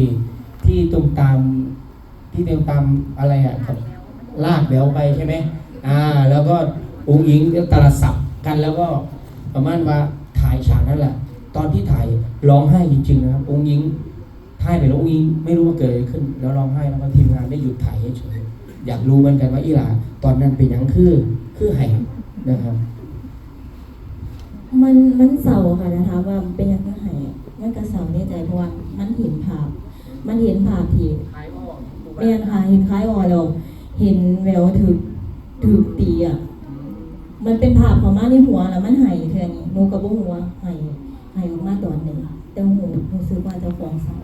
ที่ที่ตุมตามที่ตุมตามอะไรอะกับลากเดี๋ยวไปใช่ไหมอ่า แล้วก็อุ้งอิงตาลสับกันแล้วก็ประมาณว่าถ่ายฉากนั่นแหละ ตอนที่ถ่ายร้องไห้จริงๆนะครับอุ้งอิงถ่ายไปแล้วอุ้งอิงไม่รู้ว่าเกิดอะไรขึ้น แล้วร้องไห้แล้วก็ทีมงานได้หยุดถ่ายเฉยๆอยากรู้เหมือนกันว่าอีหลาตอนนั้นเป็นยังคือคือไห้นะครับ มันมันเศร้าค่ะนะคะว่าเป็นยังไงมันกระเศร้าในใจเพราะว่ามันเห็นภาพ มันเห็นภาพที่เรียนค่ะเห็นคล้ายอ่อนเราเห็นแววถือถือตีอะมันเป็นภาพของมาในหัวแล้วมันหายเท่านี้หนูกับบุหัวหายหายออกมาตอนหนึ่งแต่หูหนูซื้อว่าเจ้าของเศร้า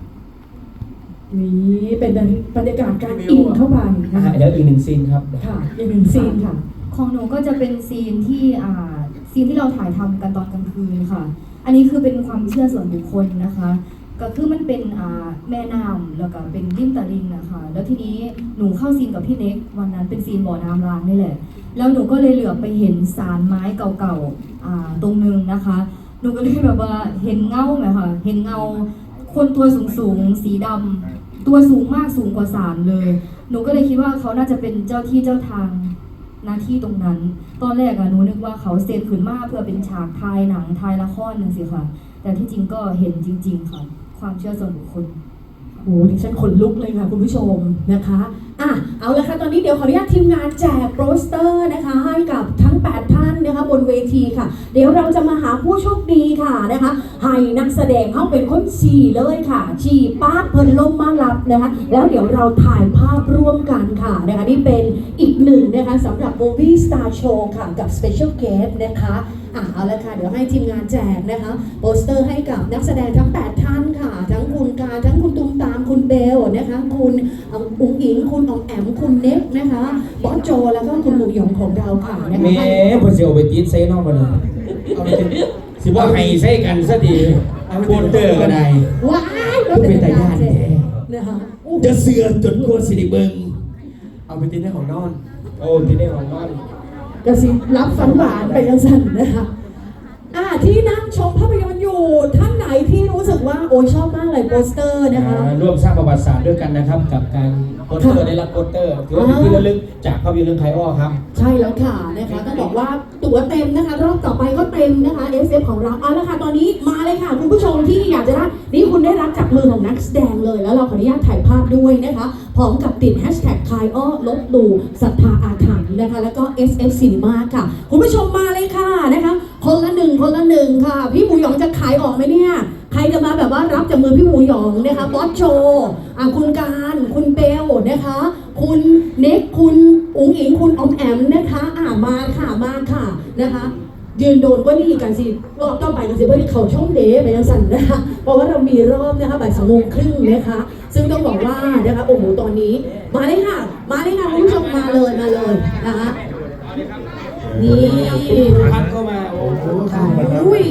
นี่เป็นบรรยากาศการอินเข้าไปนะอะคะเดี๋ยวอีกหนึ่งซีนครับค่ะอีกหนึ่งซีนค่ะของหนูก็จะเป็นซีนที่อ่าซีนที่เราถ่ายทำกันตอนกลางคืนค่ะ อันนี้คือเป็นความเชื่อส่วนบุคคลนะคะ ก็คือมันเป็นแม่น้ำแล้วก็เป็นริมตลิ่งนะคะแล้วทีนี้หนูเข้าซีนกับพี่เน็กวันนั้นเป็นซีนบ่อน้ำล้างนี่แหละ แล้วหนูก็เลยเหลือไปเห็นสารไม้เก่าๆตรงนึงนะคะ หนูก็เลยแบบว่าเห็นเงาไหมคะเห็นเงาคนตัวสูงๆสีดำตัวสูงมากสูงกว่าสารเลย หนูก็เลยคิดว่าเขาน่าจะเป็นเจ้าที่เจ้าทางหน้าที่ตรงนั้น ตอนแรกอะหนูนึกว่าเขาเซตขึ้นมาเพื่อเป็นฉากถ่ายหนังถ่ายละครนึงสิค่ะ แต่ที่จริงก็เห็นจริง ๆ ค่ะ ความเชื่อส่วนบุคคลโอ้ดิฉันขนลุกเลยค่ะคุณผู้ชมนะคะอะเอาละค่ะตอนนี้เดี๋ยวขออนุญาตทีมงานแจกโปสเตอร์นะคะให้กับทั้ง 8 ท่านนะคะบนเวทีค่ะ เดี๋ยวเราจะมาหาผู้โชคดีค่ะนะคะให้นักแสดงเข้าเป็นคนฉี่เลยค่ะ ฉี่ป้าเพลินล่มมารับนะคะแล้วเดี๋ยวเราถ่ายภาพร่วมกันค่ะนะคะนี่เป็นอีกหนึ่งนะคะสำหรับ Movie Star Show ค่ะกับ Special Guest นะคะ อะเอาละค่ะเดี๋ยวให้ทีมงานแจกนะคะโปสเตอร์ให้กับนักแสดงทั้ง 8 ท่านค่ะ ทั้งคุณการทั้งคุณตุ้มตามคุณเบลนะคะคุณอุ๋งอิงคุณอองแอมคุณเน็กนะคะบอสโจแล้วก็คุณหมูหยองของเราค่ะนะแหม่คะเพิ่นสิเอาไปติดเซนอกมาเลยสิว่าให้ใส่กันซะดีโปสเตอร์ก็ได้ว้ายรถเป็นตาย่านแจแท้กนะคะอู้จะเสือจนกลัวสิได้เบิ่งเอาไปติดในของนอนโอ้ที่ได้ของนอน กระซิบรับฝันหวานไปยังสั่นนะคะอ่าที่นั่งชมภาพยนตร์ ท่านไหนที่รู้สึกว่าโอ้ยชอบมากเลยโปสเตอร์นะคะอ่าร่วมสร้างประวัติศาสตร์ด้วยกันนะครับ กับการโปสเตอร์ได้รับโปสเตอร์ถือว่าเป็นที่ระลึกจากภาพยนตร์เรื่องไคอ้อครับ ใช่แล้วค่ะนะคะต้องบอกว่าตั๋วเต็มนะคะ รอบต่อไปก็เต็มนะคะ SF ของเราเอาละค่ะตอนนี้มาเลยค่ะ คุณผู้ชมที่อยากจะได้นี่คุณได้รับจากมือของนักแสดงเลย แล้วเราขออนุญาตถ่ายภาพด้วยนะคะพร้อมกับติดแฮชแท็กคายอ้อลบหลู่ศรัทธาอาถรรพ์นะคะแล้วก็ SF Cinema ค่ะ คุณผู้ชมมา หนึ่งค่ะ พี่หมูหยองจะขายออกไหมเนี่ย ใครจะมาแบบว่ารับจากมือพี่หมูหยองนะคะบอสโชอะคุณการคุณเบลนะคะ คุณเน็กคุณอุ๋งอิงคุณอมแอมนะคะอ่ามาค่ะมาค่ะนะคะยืนโดนก็นี่กันสิรอบต่อไปกันสิเพื่อเขาช่องเดไปยังสั่นนะคะเพราะว่าเรามีรอบนะคะบ่ายสองโมงครึ่งนะคะ ซึ่งต้องบอกว่านะคะโอ้โหตอนนี้ มาเลยค่ะ มาเลยค่ะคุณผู้ชมมาเลยมาเลยนะคะ นี่พัดเข้ามา โอ้โหอุ้ย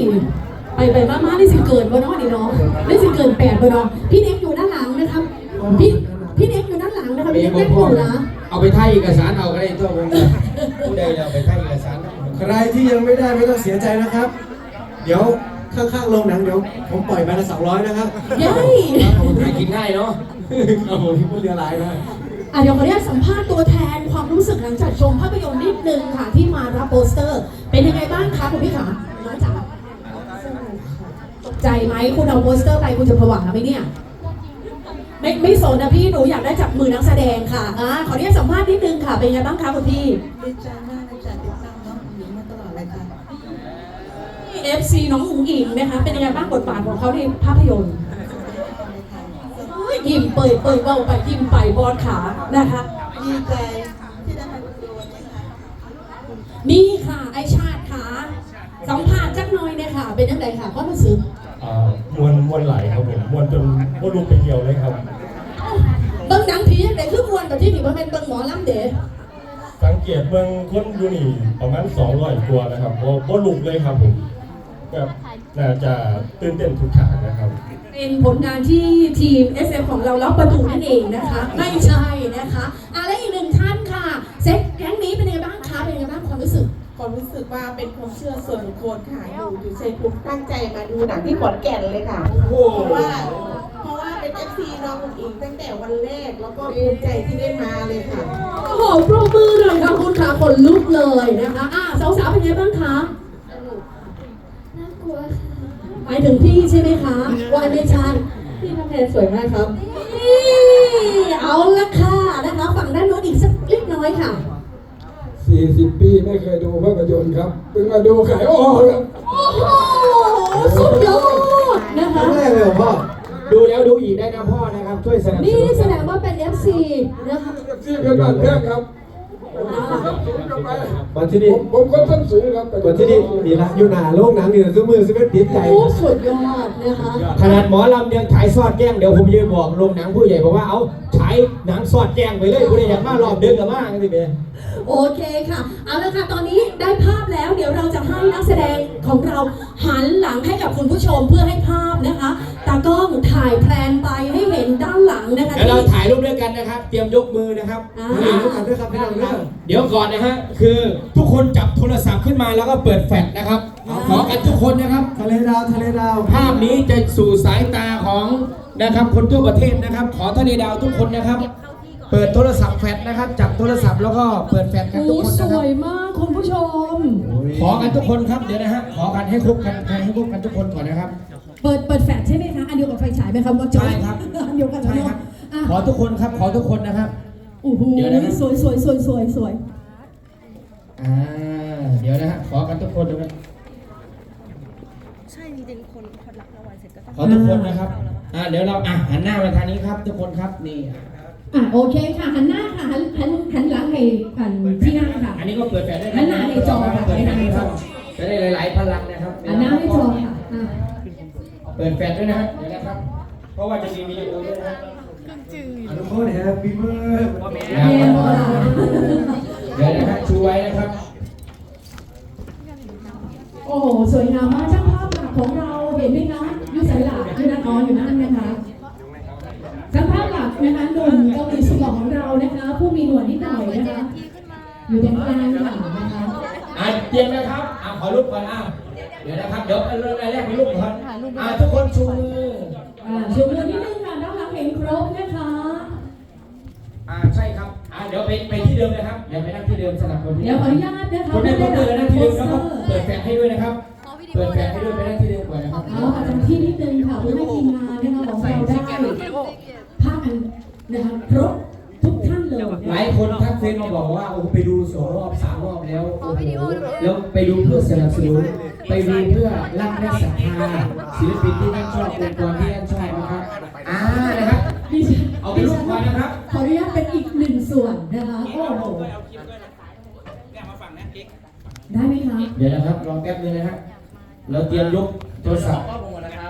ไปไปมามาได้สิเกินบ่เนาะนี่เนาะได้สิเกินแปดบ่เนาะพี่เน็กอยู่ด้านหลังนะครับพี่พี่เน็กอยู่ด้านหลังนะคะพี่เน็กไม่อยู่นะเอาไปถ่ายเอกสารเอาก็ได้ตัวผมเนี่ยผู้ใดจะเอาไปถ่ายเอกสารใครที่ยังไม่ได้ไม่ต้องเสียใจนะครับ เดี๋ยวข้างๆโรงหนังเดี๋ยวผมปล่อยไปละสองร้อยนะครับเย้ยหากินง่ายเนาะครับผมที่พูดเรือลายนะ อะเดี๋ยวขออนุญาตสัมภาษณ์ตัวแทนความรู้สึกหลังจากชมภาพยนตร์นิดนึงค่ะที่มารับโปสเตอร์ เป็นยังไงบ้างคะคุณพี่ขาน้องจ๋าตกใจไหมคุณเอาโปสเตอร์ไปคุณจะผวาไหมเนี่ย ไม่ไม่สนนะพี่หนูอยากได้จับมือนักแสดงค่ะอ่าขออนุญาตสัมภาษณ์นิดนึงค่ะเป็นยังไงบ้างคะคุณพี่ดีใจมากเลยจ้ะติดตามน้องหญิงมาตลอดเลยค่ะ FC น้องอุ๋งอิงนะคะเป็นยังไงบ้างบทบาทของเขาในภาพยนตร์เฮ้ ยยิ้มเปิดเปิดเบาไปยิ้มไปบอลขานะคะดีใจที่ได้มาดูวันนี้ค่ะนี่ค่ะไอชาติค่ะสัมภาษณ์จักหน่อยเนี่ยค่ะ เป็นยังไงค่ะความรู้สึกอ่ามวนมวนไหลครับผมมวนจนมวนลูกไปเหี่ยวเลยครับ เบิ้งหนังผียังไงคือมวนกับที่นี่มันเป็นเบิ้งหมอลำเด๋สังเกตเบื้องคนอยู่นี่ประมาณ200ตัวนะครับเพราะว่าลูกเลยครับผม แบบน่าจะตื่นเต้นทุกฉากนะครับ เป็นผลงานที่ทีม SF ของเรารับประตูนั่นเองนะคะ ไม่ใช่นะคะอะและอีกหนึ่งท่านค่ะเซ็ตแก๊งนี้เป็นยังไงบ้างคะเป็นยังไงบ้างความรู้สึก ความรู้สึกว่าเป็นความเชื่อส่วนบุคคลค่ะอยู่อยู่ชัยภูมิตั้งใจมาดูหนังที่ขอนแก่นเลยค่ะเพราะว่าเพราะว่าเป็นเอฟซีน้องอุ๋งอิงตั้งแต่วันแรกแล้วก็ภูมิใจที่ได้มาเลยค่ะโอ้โหปรบมือหน่อยค่ะคุณขาขนลุกเลยนะคะอะสาวๆเป็นไงบ้างคะน่ากลัวค่ะ หมายถึงพี่ใช่ไหมคะวันไม่ใช่พี่น้ำเพชรสวยมากครับนี่เอาละค่ะนะคะ ฝั่งด้านโน้นอีกสักเล็กน้อยค่ะ 40 ปีไม่เคยดูภาพยนตร์ครับ เพิ่งมาดูขายอ้อครับโอ้โหสุดยอดนะครั้คะงแรกเลยเหรอพ่อดูแล้วดูอีกได้นะพ่อนะครับ ช่วยสนับสนี่นุนแสดงว่าเป็น FC นะคะ ที่เป็นบ้านแพงครับ มาที่นี่ผมผมคนส้นสูงครับมาที่นี่นี่ละอยู่หนาโลกหนังนี่ซื้อมือซื้อเป็นติดใจ โอ้สุดยอดนะคะขนาดหมอลำยังฉายซอดแจ้งเดี๋ยวผมจะไปบอกโรงหนังผู้ใหญ่บอกว่าเอาฉายหนังซอดแจ้งไปเลยผู้ใดอยากมารอบดึกกับมาสิเบ โอเคค่ะ เอาละค่ะ ตอนนี้ได้ภาพแล้ว เดี๋ยวเราจะให้นักแสดงของเราหันหลังให้กับคุณผู้ชมเพื่อให้ภาพนะคะ ตากล้องถ่ายแพลนไปให้เห็นด้านหลังนะคะเดี๋ยวเราที่ถ่ายรูปด้วยกันนะครับ เตรียมยกมือนะครับอ่านี่รู้กันด้วยครับพี่น้องเด้อเดี๋ยวก่อนนะฮะ คือทุกคนจับโทรศัพท์ขึ้นมาแล้วก็เปิดแฟลชนะครับ ขอกันทุกคนนะครับ ทะเลดาวทะเลดาวภาพนี้จะสู่สายตาของนะครับคนทั่วประเทศนะครับ ขอทะเลดาวทุกคนนะครับ เปิดโทรศัพท์แฟลชนะครับ จับโทรศัพท์แล้วก็เปิดแฟลชกันทุกโอ้คนสนะครัวบยมากคุณผู้ชม ขอกันทุกคนครับเดี๋ยวนะฮะขอกันให้ครบกันให้ครบกันทุกคนก่อนนะครับ เปิดเปิดแฟลชใช่ไหมคะ อันเดียวกับไฟฉายไหมครับว่าจอใช่ครับ อันเดียวกันใช่เนาะครับ อะขอทุกคนครับ ขอทุกคนนะครับ โอ้โหเดี๋ยวนะครับ สวยสวยสวยสวยสวยอ่าเดี๋ยวนะฮะขอกันทุกคนนะครับ ใช่จริงๆ คนคนรับรางวัลเสร็จก็ต้องขอทุกคนนะครับ อ่าเดี๋ยวเราอะหันหน้ามาทางนี้ครับ ทุกคนครับนี่อะ โอเคค่ะหันหน้าค่ะหันหันหันหลังให้กันที่หน้าค่ะ อันนี้ก็เปิดแฟลชได้ะหันหน้าให้จอค่ะเปิดแฟลชหันหน้าให้จอ จะได้หลาย ๆ พลังนะครับหันหน้าให้จอค่ะอะเปิดแฟลชด้วยนะครับเดี๋ยวนะครับ เพราะว่าจะมีวิดีโอด้วยนะครับอนุโมทนาปีเมื่อเยี่ยมค่ะเดี๋ยวนะฮะชูไว้นะครับ โอ้โหสวยงามมากช่างภาพหลักของเราเห็นไหมคะอยูสายหลักอยู่นั่นอ๋ออยู่นั่นนะคะช่างภาพหลัก นะคะหนุ่มเกาหลีสุดหล่อของเรานะคะ ผู้มีหนวดนิดหน่อยนะคะอยู่ตรงกลางค่ะนะคะอะเตรียมนะครับอะขอรูปก่อนอะเดี๋ยวนะครับเดี๋ยวเอาเริ่มรายแรกมีรูปก่อนอะทุกคนชูมืออ่าชูมือนิดนึงค่ะด้านหลังเห็นครบนะคะอ่าใช่ครับอ่าเดี๋ยวไปไปที่เดิมเลยครับเดี๋ยวไปนั่งที่เดิมสลับคนที่เดี๋ยวขออนุญาตนะคะคนได้คนเดินนั่งที่เดิมแล้วก็โปสเปิเตอร์ดแฟลชให้ด้วยนะครับเปิดแฟลชให้ด้วยไปนั่งที่เดิมก่อนนะครับเอาอาจารย์ที่นิดนึงค่ะเพื่อให้ทีมงานนะคะของเราได้ภาพอั นนะคะครบทุกท่านเลยหลายคนทักเฟซมาบอกว่าโอ้โหไปดูสองรอบสามรอบแล้วโอ้โหแล้วไปดูเพื่อสนับสนุนไปดูเพื่อรักและศรัทธาศิลปินที่ท่านชอบองค์กรที่ท่านชอบนะครับอ่านะครับดิฉันเอาไปรูปก่อนนะครับขออนุญาตเป็นอีกหนึ่งส่วนนะคะโอ้โหได้ไหมคะเดี๋ยวนะครับรอแป๊บนึงนะฮะเราเตรียมยกโทรศัพท์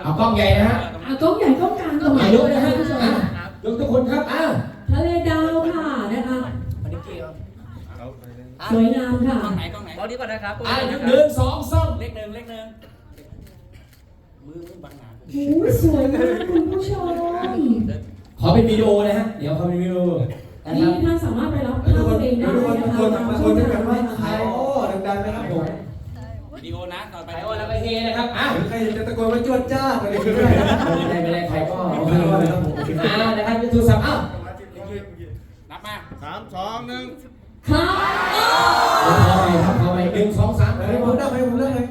เอากล้องใหญ่นะฮะอะกล้องใหญ่กล้องกลางกล้องอะยกนะฮะอะ ยกทุกคนครับอะทะเลดาวค่ะนะคะสวยงามค่ะเอาดีก่อนนะครับอะหนึ่งสองสามเลขหนึ่งเลขหนึ่งมือมือบังหนาโอ้ยสวยมากคุณผู้ชมขอเป็นวิดีโอนะฮะเดี๋ยวขอเป็นวิดีโอนะคนี่รับท่านสามารถไปรับทุภากพคนเองได้ทุกคนนะทุกคะคนตามทุกคช่อนงด้วยทากันงว่านะขายคะอ้อดังๆนะครับผม วิดีโอนะต่อไปไปโอ้แล้วก็เฮนะครับอะใครจะตะโกนว่าจวดจ้าอะไรก็ได้นะไม่ได้ไม่ได้ใครก็โอเคอ่านะครับโทรศัพท์อ้าวนับมาค่ะเดี๋ยวขอไปครับขอไปหนึ่งสองสามให้ผมได้ให้ผมได้เลยอะเพลงครั